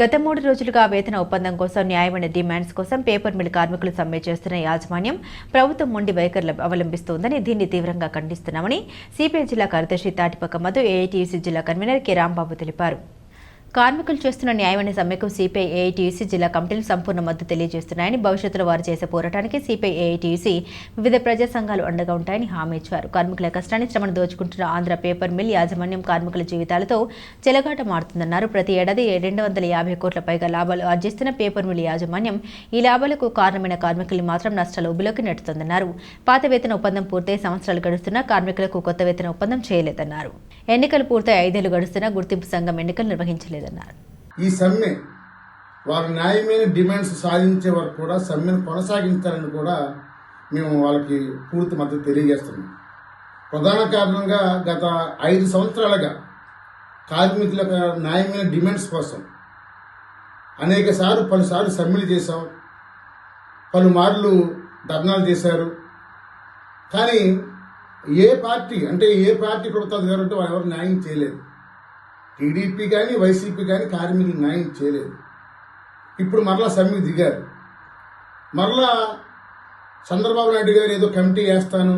గత మూడు రోజులుగా వేతన ఒప్పందం కోసం న్యాయమైన డిమాండ్స్ కోసం పేపర్ మిల్ కార్మికులు సమ్మె చేస్తున్న యాజమాన్యం ప్రభుత్వం మొండి వైఖరులు అవలంబిస్తోందని దీన్ని తీవ్రంగా ఖండిస్తున్నామని సిపిఐ జిల్లా కార్యదర్శి తాటిపక్క మధు ఏఐటీయూసీ జిల్లా కన్వీనర్ కె రాంబాబు తెలిపారు. కార్మికులు చేస్తున్న న్యాయమైన సమ్మెకు సిపిఐ ఏఐటీయూసీ జిల్లా కమిటీలు సంపూర్ణ మద్దతు తెలియజేస్తున్నాయని భవిష్యత్తులో వారు చేసే పోరాటానికి సిపిఐ ఏఐటీయూసీ వివిధ ప్రజా సంఘాలు అండగా ఉంటాయని హామీ ఇచ్చారు. కార్మికుల కష్టాన్ని శ్రమను దోచుకుంటున్న ఆంధ్ర పేపర్ మిల్ యాజమాన్యం కార్మికుల జీవితాలతో చెలగాట మారుతుందన్నారు. ప్రతి ఏడాది రెండు వందల యాభై కోట్ల పైగా లాభాలు ఆర్జిస్తున్న పేపర్ మిల్ యాజమాన్యం ఈ లాభాలకు కారణమైన కార్మికుల్ని మాత్రం నష్టాల ఉబిలోకి నెట్టుతుందన్నారు పాత వేతన ఒప్పందం పూర్తయి సంవత్సరాలు గడుస్తున్నా కార్మికులకు కొత్త వేతన ఒప్పందం చేయలేదన్నారు. ఎన్నికలు పూర్తయి ఐదేళ్ళు గడుస్తున్నా గుర్తింపు సంఘం ఎన్నికలు నిర్వహించలేదు. లేదన్నారు ఈ సమ్మె వారి న్యాయమైన డిమాండ్స్ సాధించే వరకు కూడా సమ్మెను కొనసాగించాలని కూడా మేము వాళ్ళకి పూర్తి మద్దతు తెలియజేస్తున్నాం. ప్రధాన కారణంగా గత ఐదు సంవత్సరాలుగా కార్మికుల న్యాయమైన డిమాండ్స్ కోసం అనేక సార్లు పలుసార్లు సమ్మెలు చేశాం. పలుమార్లు ధర్నాలు చేశారు. కానీ ఏ పార్టీ అంటే ఏ పార్టీ ప్రభుత్వాలు కాబట్టి వాళ్ళు ఎవరు న్యాయం చేయలేదు. టీడీపీ కానీ వైసీపీ కానీ కార్మికులు న్యాయం చేయలేదు. ఇప్పుడు మరలా సమ్మె దిగారు. మరలా చంద్రబాబు నాయుడు గారు ఏదో కమిటీ వేస్తాను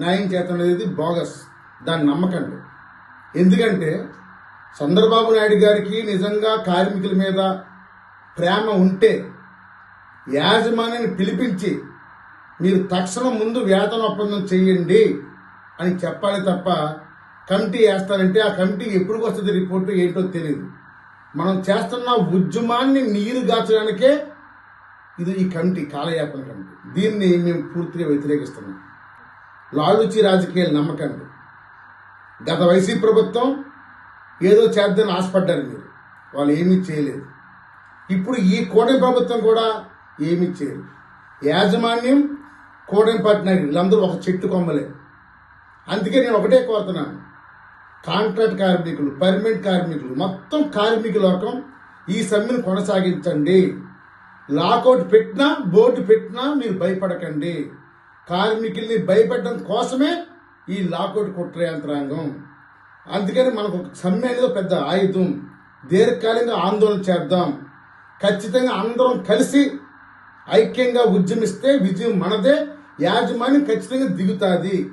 న్యాయం చేస్తాననేది బోగస్. దాన్ని నమ్మకండి ఎందుకంటే చంద్రబాబు నాయుడు గారికి నిజంగా కార్మికుల మీద ప్రేమ ఉంటే యాజమాన్యాన్ని పిలిపించి మీరు తక్షణం ముందు వేతన ఒప్పందం చేయండి అని చెప్పాలి తప్ప కమిటీ వేస్తారంటే ఆ కమిటీ ఎప్పుడు వస్తుంది రిపోర్టు ఏంటో తెలియదు మనం చేస్తున్న ఉద్యమాన్ని నీరు గాచడానికే ఇది ఈ కమిటీ కాలయాపన కమిటీ. దీన్ని మేము పూర్తిగా వ్యతిరేకిస్తున్నాం. లాలుచి రాజకీయాలు నమ్మకండి గత వైసీపీ ప్రభుత్వం ఏదో చేద్దని ఆశపడ్డారు మీరు. వాళ్ళు ఏమీ చేయలేదు. ఇప్పుడు ఈ కోటమి ప్రభుత్వం కూడా ఏమీ చేయరు యాజమాన్యం కోటమి పార్టీ వీళ్ళందరూ ఒక చెట్టు కొమ్మలే. అందుకే నేను ఒకటే కోరుతున్నాను. కాంట్రాక్ట్ కార్మికులు పర్మనెంట్ కార్మికులు మొత్తం కార్మిక లోకం ఈ సమ్మెను కొనసాగించండి. లాకౌట్ పెట్టినా బోర్డు పెట్టినా మీరు భయపడకండి. కార్మికుల్ని భయపెట్టడం కోసమే ఈ లాకౌట్ కుట్ర యంత్రాంగం. అందుకని మనకు ఒక సమ్మె అనేది పెద్ద ఆయుధం. దీర్ఘకాలికంగా ఆందోళన చేద్దాం. ఖచ్చితంగా అందరం కలిసి ఐక్యంగా ఉద్యమిస్తే విజయం మనదే యాజమాన్యం ఖచ్చితంగా దిగుతుంది.